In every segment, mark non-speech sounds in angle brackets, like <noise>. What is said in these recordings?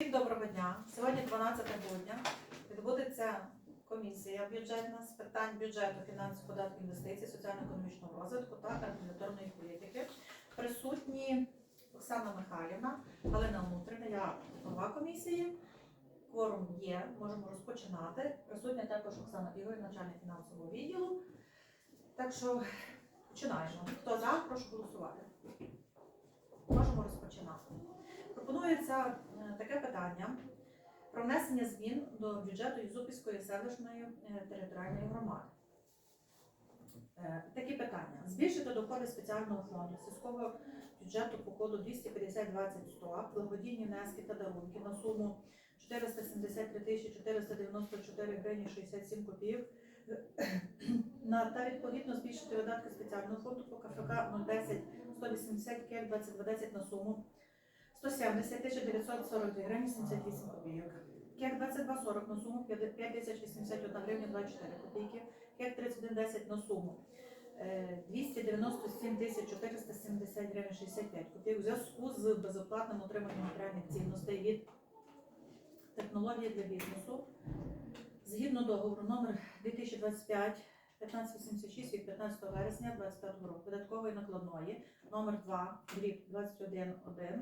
Всім доброго дня. Сьогодні 12 грудня. Відбудеться комісія бюджетна з питань бюджету, фінансів, податків, інвестицій, соціально-економічного розвитку та регуляторної політики. Присутні Оксана Михайлівна, Галина Внутрина, я голова комісії. Кворум є, можемо розпочинати. Присутня також Оксана Ігорівна, начальник фінансового відділу. Так що починаємо. Хто за, прошу голосувати. Можемо розпочинати. Пропонується таке питання про внесення змін до бюджету Юзупільської селищної е, територіальної громади. Е, Такі питання. Збільшити доходи спеціального фонду сільського бюджету по коду 250 20 100 благодійні внески та дарунки на суму 473 тисячі 494 гривні 67 копійок <clears throat> та відповідно збільшити видатки спеціального фонду по КФК 010 180 кек 2210 на суму 170 тисяч 942 гривні 78 копійок. Кек 2240 на суму 5 тисяч 81 гривня 24 копійки. Кек 3110 на суму е, 297 тисяч 470 гривень 65 копійок у зв'язку з безоплатним отриманням матеріальних цінностей від технології для бізнесу. Згідно договору номер 2025 1586 від 15 вересня 2025 року видаткової накладної номер 2 дріб 21.1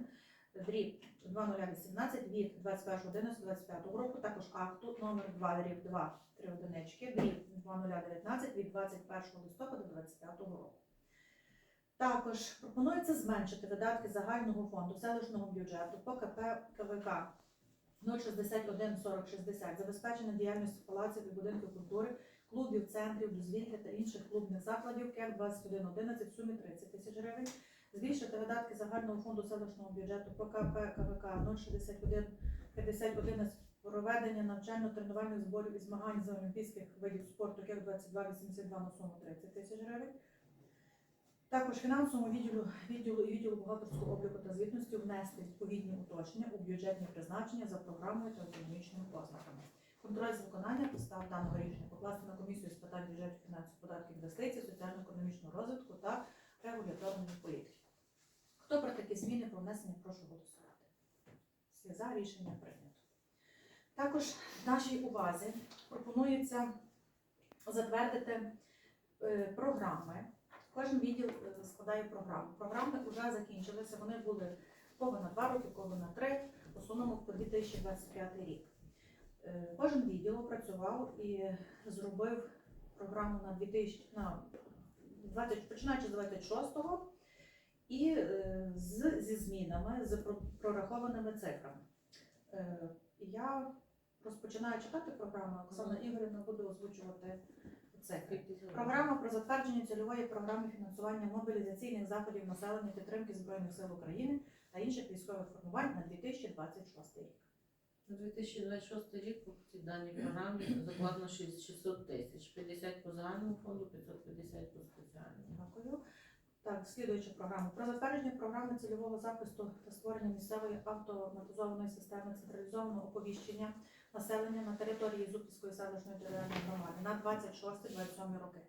дріб 2018 від 21.11.25 року, також акту номер 2 дріб 2 3 одинички дріб 2019 від 21 листопада 2025 року. Також пропонується зменшити видатки загального фонду селищного бюджету по КП КВК 061 4060 забезпечення діяльності палаців і будинків культури, клубів, центрів, дозвілля та інших клубних закладів КЕК 2111 в сумі 30 тисяч гривень, збільшити видатки загального фонду селищного бюджету по КП КВК 061 з проведення навчально-тренувальних зборів і змагань з олімпійських видів спорту КЕК 2282 на суму 30 тисяч гривень. Також фінансовому відділу, відділу і відділу бухгалтерського обліку та звітності внести відповідні уточнення у бюджетні призначення за програмою та економічними ознаками. Контроль з виконання підстав даного рішення покласти на комісію з питань бюджету, фінансів, податків, інвестицій, соціально-економічного розвитку та регуляторної політики. Хто про такі зміни про внесення, прошу голосувати. За рішення прийнято. Також в нашій увазі пропонується затвердити е, програми. Кожен відділ е, складає програму. Програми вже закінчилися. Вони були кого на два роки, кого на три, в основному по 2025 рік. Е, Кожен відділ опрацював і зробив програму на 2000, на 20, починаючи з 26-го і е, з, зі змінами, з прорахованими цифрами. Е, Я розпочинаю читати програму, Оксана Ігорівна буде озвучувати цифри. Програма про затвердження цільової програми фінансування мобілізаційних заходів населення підтримки Збройних сил України та інших військових формувань на 2026 рік. На 2026 рік цій даній програмі закладено 600 тисяч, 50 по загальному фонду, 550 по спеціальному. Дякую. Так, слідуюча програма про затвердження програми цільового захисту та створення місцевої автоматизованої системи централізованого оповіщення населення на території Зубківської селищної територіальної громади на 26-27 роки.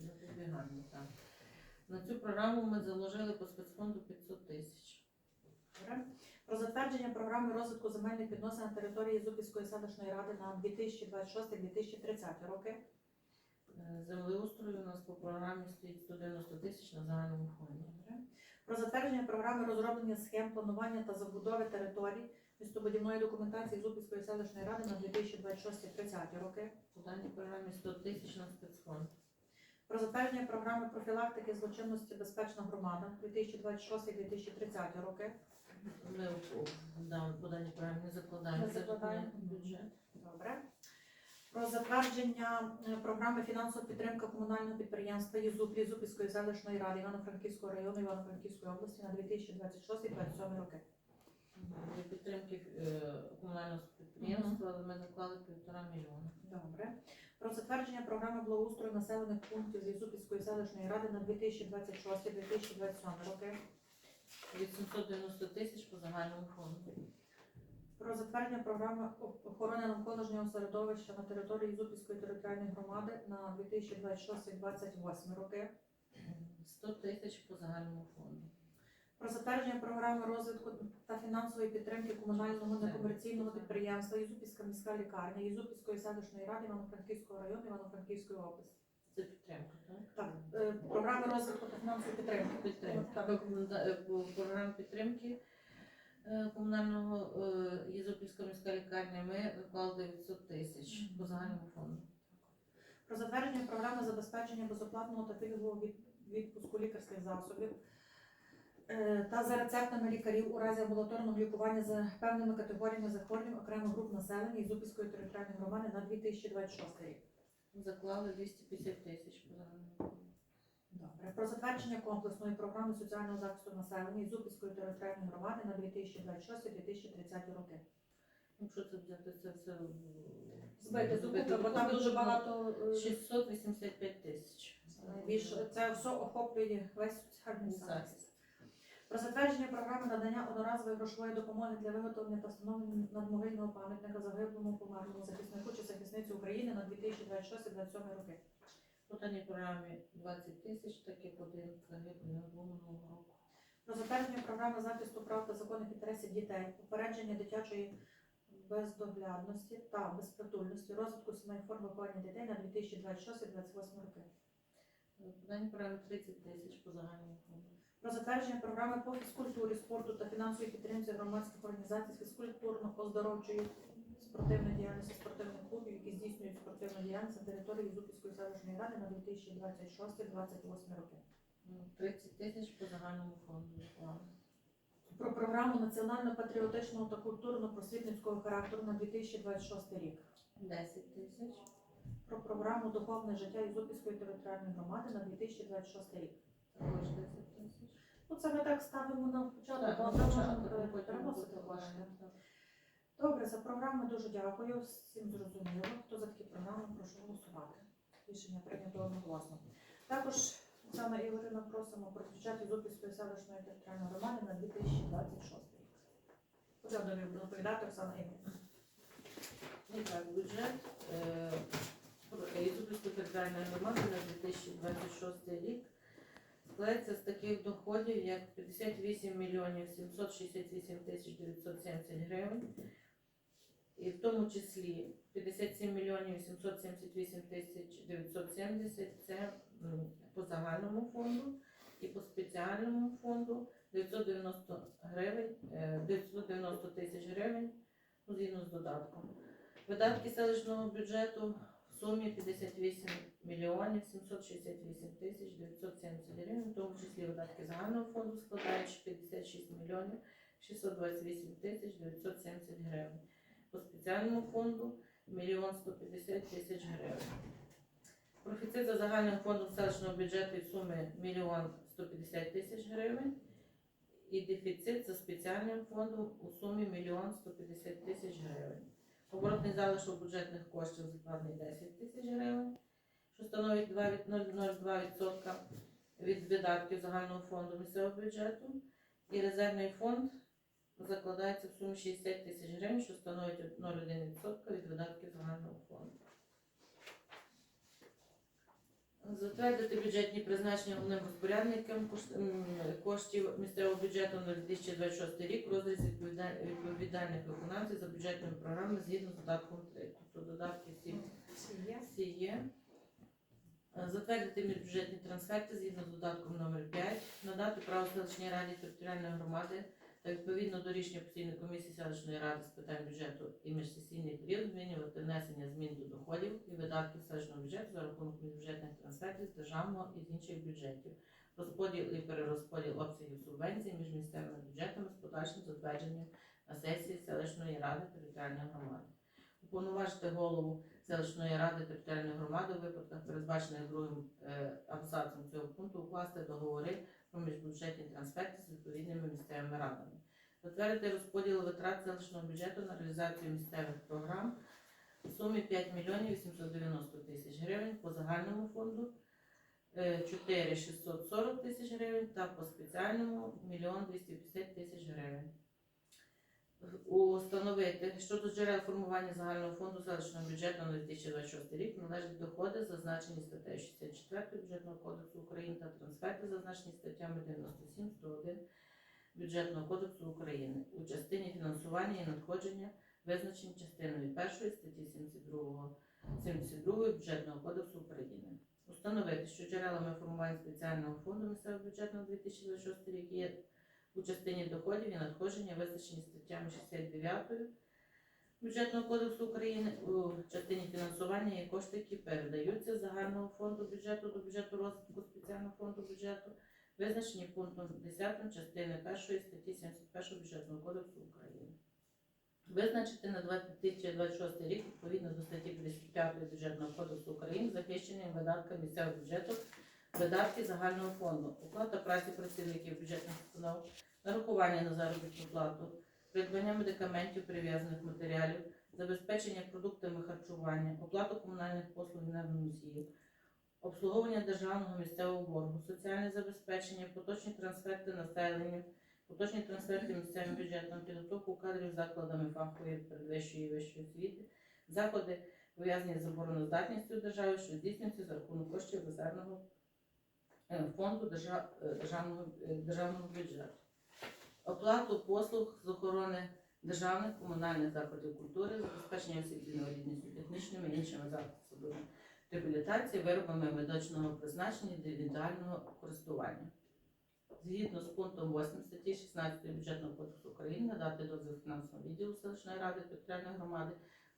Запобігання, так. На цю програму ми заложили по спецфонду 500 тисяч. Про затвердження програми розвитку земельних відносин на території Зубківської селищної ради на 2026-2030 роки. Е, Землеустрою у нас по програмі стоїть 190 тисяч на загальному фонді. Про затвердження програми розроблення схем планування та забудови територій містобудівної документації Зубківської селищної ради на 2026-30 роки. Даній програмі 100 тисяч на спецфонд. Про затвердження програми профілактики злочинності безпечна громада 2026-2030 роки. Ми у- у- даній програмі не закладаємо Не закладаємо. бюджет. Добре. Про затвердження е, програми фінансова підтримка комунального підприємства ЄЗУП Єзупільської селищної ради Івано-Франківського району Івано-Франківської області на 2026-2027 роки. Для підтримки е, комунального підприємства ми заклали півтора мільйона. Добре. Про затвердження програми благоустрою населених пунктів Єзупільської селищної ради на 2026-2027 роки. 890 тисяч по загальному фонду. Про затвердження програми охорони навколишнього середовища на території Єзупільської територіальної громади на 2026-2028 роки. 100 тисяч по загальному фонду. Про затвердження програми розвитку та фінансової підтримки комунального некомерційного підприємства Єзупільська міська лікарня Єзупільської селищної ради Івано-Франківського району Івано-Франківської області. Це підтримка, так? Так, е, програми розвитку та фінансової підтримки. Підтримка. Так. Е, По програмі підтримки е, комунального е, лікарня ми вклали 900 тисяч по загальному фонду. Про затвердження програми забезпечення безоплатного та пільгового відпуску лікарських засобів е, та за рецептами лікарів у разі амбулаторного лікування за певними категоріями захворювань окремих груп населення Ізупільської територіальної громади на 2026 рік. Заклали 250 тисяч по загальному фонду. Добре. Про затвердження комплексної програми соціального захисту населення Ізупільської територіальної громади на 2026-2030 роки. Якщо це взяти, це все Збити збити бо там дуже багато е, 685 тисяч. більше. Це все охоплює весь соціальний захист. Про затвердження програми надання одноразової грошової допомоги для виготовлення та встановлення надмогильного пам'ятника загиблому померлому захиснику чи захисниці України на 2026-2027 роки. По даній програмі 20 тисяч, так як один загиблий минулого року. Про затвердження програми захисту прав та законних інтересів дітей, попередження дитячої бездоглядності та безпритульності, розвитку сімей форм виховання дітей на 2026-2028 роки. По даній 30 тисяч по загальному фонду. Про затвердження програми по фізкультурі, спорту та фінансовій підтримці громадських організацій з фізкультурно-оздоровчої спортивної діяльності спортивних клубів, які здійснюють спортивну діяльність на території Зубівської селищної ради на 2026-2028 роки. М, 30 тисяч по загальному фонду. Про програму національно-патріотичного та культурно-просвітницького характеру на 2026 рік. 10 тисяч. Про програму Духовне життя Ізупільської територіальної громади на 2026 рік. Також 10 тисяч. Ну це ми так ставимо на початок, Так, бо на ми можемо е, потім переносити буде кошти. так. Добре, за програми дуже дякую. Всім зрозуміло. Хто за такі програми, прошу голосувати. Рішення прийнято одноголосно. Також Оксана Ігорівна просимо про бюджет Ізупільської селищної територіальної громади на 2026 рік. Буде доповідати Оксана Ігорівна. І так, бюджет е, Ізупільської територіальної громади на 2026 рік складається з таких доходів, як 58 мільйонів 768 тисяч 970 гривень, і в тому числі 57 мільйонів 878 тисяч 970 це по загальному фонду і по спеціальному фонду 990 гривень, е, 990 тисяч гривень, ну, згідно з додатком. Видатки селищного бюджету в сумі 58 мільйонів 768 тисяч 970 гривень, в тому числі видатки загального фонду складають 56 мільйонів 628 тисяч 970 гривень. По спеціальному фонду 1 150 тисяч гривень. Профіцит за загальним фондом селищного бюджету в сумі 1 150 тисяч гривень. І дефіцит за спеціальним фондом у сумі 1 150 тисяч гривень. Оборотний залишок бюджетних коштів закладений 10 тисяч гривень, що становить 2 від 0,02% від видатків загального фонду місцевого бюджету. І резервний фонд закладається в сумі 60 тисяч гривень, що становить 0,1% від видатків загального фонду. Затвердити бюджетні призначення головним розпорядникам коштів місцевого бюджету на 2026 рік в розрізі відповіда- відповідальних виконавців за бюджетними програмами згідно з додатком 3. Тобто додатки всі, є. Затвердити міжбюджетні трансферти згідно з додатком номер 5, надати право селищній раді територіальної громади та відповідно до рішення постійної комісії селищної ради з питань бюджету і міжсесійний період змінювати внесення змін до доходів і видатків селищного бюджету за рахунок міжбюджетних трансфертів з державного і з інших бюджетів, розподіл і перерозподіл обсягів субвенцій між місцевими бюджетами з подальшим затвердженням на сесії селищної ради територіальної громади. Уповноважити голову селищної ради територіальної громади у випадках, передбачених другим е, абзацом цього пункту, укласти договори про міжбюджетні трансферти з відповідними місцевими радами. Затвердити розподіл витрат селищного бюджету на реалізацію місцевих програм в сумі 5 мільйонів 890 тисяч гривень по загальному фонду, е, 4 640 тисяч гривень та по спеціальному 1 250 тисяч гривень. Установити щодо джерел формування загального фонду селищного бюджету на 2026 рік належать доходи, зазначені статтею 64 бюджетного кодексу України та трансферти, зазначені статтями 97, 101 Бюджетного кодексу України у частині фінансування і надходження, визначені частиною 1 статті 72, 72 Бюджетного кодексу України. Установити, що джерелами формування спеціального фонду місцевого бюджету на 2026 рік є у частині доходів і надходження, визначені статтями 69 Бюджетного кодексу України у частині фінансування є кошти, які передаються з загального фонду бюджету до бюджету розвитку спеціального фонду бюджету, визначені пунктом 10 частини 1 статті 71 Бюджетного кодексу України. Визначити на 2026 рік відповідно до статті 55 Бюджетного кодексу України захищені видатками місцевого бюджету видатки загального фонду, оплата праці працівників бюджетних установ, нарахування на заробітну плату, придбання медикаментів, прив'язаних матеріалів, забезпечення продуктами харчування, оплату комунальних послуг енергоносіїв, обслуговування державного місцевого боргу, соціальне забезпечення, поточні трансферти населенню, поточні трансферти місцевим бюджетом, підготовку кадрів закладами фахової передвищої і вищої освіти, заходи пов'язані з обороноздатністю держави, що здійснюються за рахунок коштів резервного фонду е, державного, е, державного бюджету оплату послуг з охорони державних комунальних закладів культури, забезпечення осіб з інвалідністю, технічними і іншими засобами реабілітації, виробами медичного призначення індивідуального користування. Згідно з пунктом 8 статті 16 бюджетного кодексу України надати дозвіл фінансового відділу селищної ради територіальної громади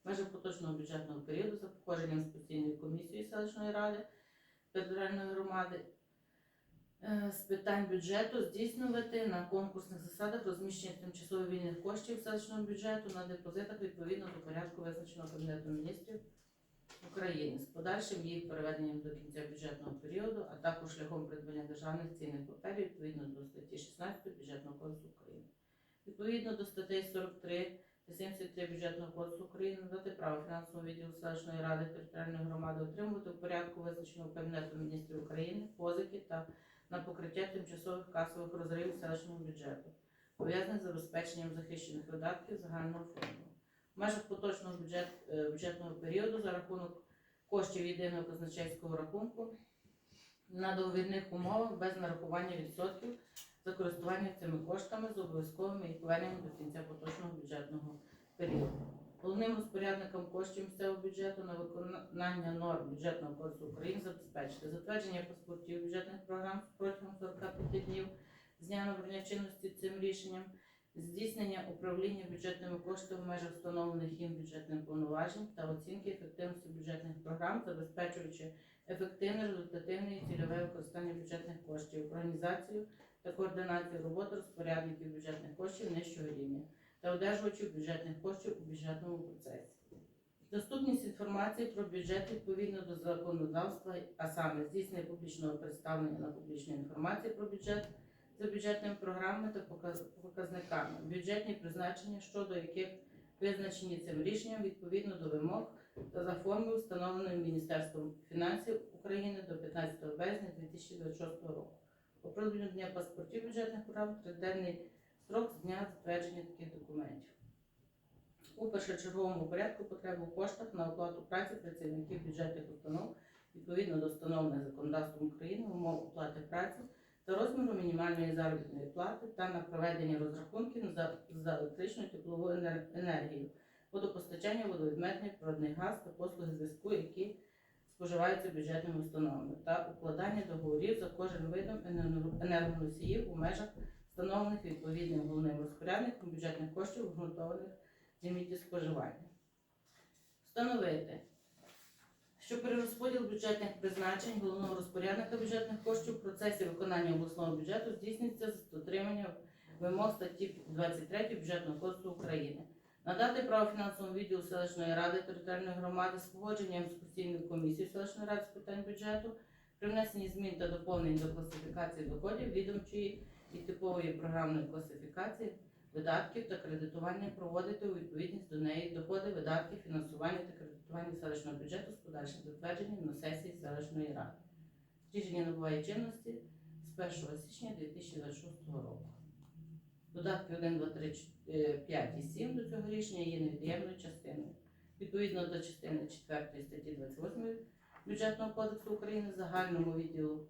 в межах поточного бюджетного періоду за походженням з комісії селищної ради територіальної громади е, з питань бюджету здійснювати на конкурсних засадах розміщення тимчасово вільних коштів селищного бюджету на депозитах відповідно до порядку визначеного Кабінетом міністрів України з подальшим їх переведенням до кінця бюджетного періоду, а також шляхом придбання державних цінних паперів відповідно до статті 16 бюджетного кодексу України. Відповідно до статей 43 та 73 бюджетного кодексу України надати право фінансовому відділу селищної ради територіальної громади отримувати в порядку визначеного Кабінетом міністрів України позики та на покриття тимчасових касових розривів селищного бюджету, пов'язаних з забезпеченням захищених видатків загального фонду. В межах поточного бюджет, е, бюджетного періоду за рахунок коштів єдиного казначейського рахунку на договірних умовах без нарахування відсотків за користування цими коштами з обов'язковими і поверненням до кінця поточного бюджетного періоду. Головним розпорядником коштів місцевого бюджету на виконання норм бюджетного кодексу України забезпечити затвердження паспортів бюджетних програм протягом 45 днів з дня набрання чинності цим рішенням, здійснення управління бюджетними коштами в межах встановлених їм бюджетних повноважень та оцінки ефективності бюджетних програм, забезпечуючи ефективне, результативне і цільове використання бюджетних коштів, організацію та координацію роботи розпорядників бюджетних коштів нижчого рівня та одержувачів бюджетних коштів у бюджетному процесі. Доступність інформації про бюджет відповідно до законодавства, а саме здійснення публічного представлення на публічну інформацію про бюджет за бюджетними програмами та показниками, бюджетні призначення, щодо яких визначені цим рішенням відповідно до вимог та за формою, встановленої Міністерством фінансів України до 15 березня 2026 року. Оприлюднення паспортів бюджетних програм триденний строк з дня затвердження таких документів. У першочерговому порядку потреби у коштах на оплату праці працівників бюджетних установ відповідно до встановлених законодавством України умов оплати праці та розміру мінімальної заробітної плати та на проведення розрахунків за, за електричну теплову енергію, водопостачання, водовідметний, природний газ та послуги зв'язку, які споживаються бюджетними установами, та укладання договорів за кожен видом енергоносіїв у межах встановлених відповідним головним розпорядником бюджетних коштів, обґрунтованих лімітів споживання. Встановити, що перерозподіл бюджетних призначень головного розпорядника бюджетних коштів в процесі виконання обласного бюджету здійснюється з дотриманням вимог статті 23 бюджетного кодексу України. Надати право фінансовому відділу селищної ради територіальної громади з погодженням з постійною комісією селищної ради з питань бюджету при внесенні змін та доповнень до класифікації доходів відомчої і типової програмної класифікації видатків та кредитування проводити у відповідність до неї доходи, видатки, фінансування та кредитування селищного бюджету з подальшим затвердженням на сесії селищної ради. Рішення набуває чинності з 1 січня 2026 року. Додатки 1, 2, 3, 5 і 7 до цього рішення є невід'ємною частиною. Відповідно до частини 4 статті 28 Бюджетного кодексу України загальному відділу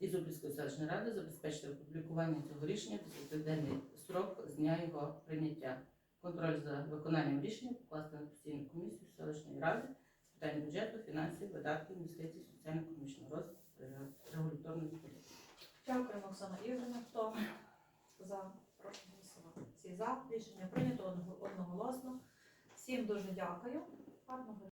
Ізобільської селищної ради забезпечити опублікування цього рішення в 10-денний срок з дня його прийняття. Контроль за виконанням рішення покласти на постійну комісію селищної ради з питань бюджету, фінансів, видатків, інвестицій, соціально-економічного розвитку, ре- регуляторної політики. Дякуємо, Оксана Ігорівна. Хто за? Прошу голосувати. Всі за. Рішення прийнято одноголосно. Всім дуже дякую.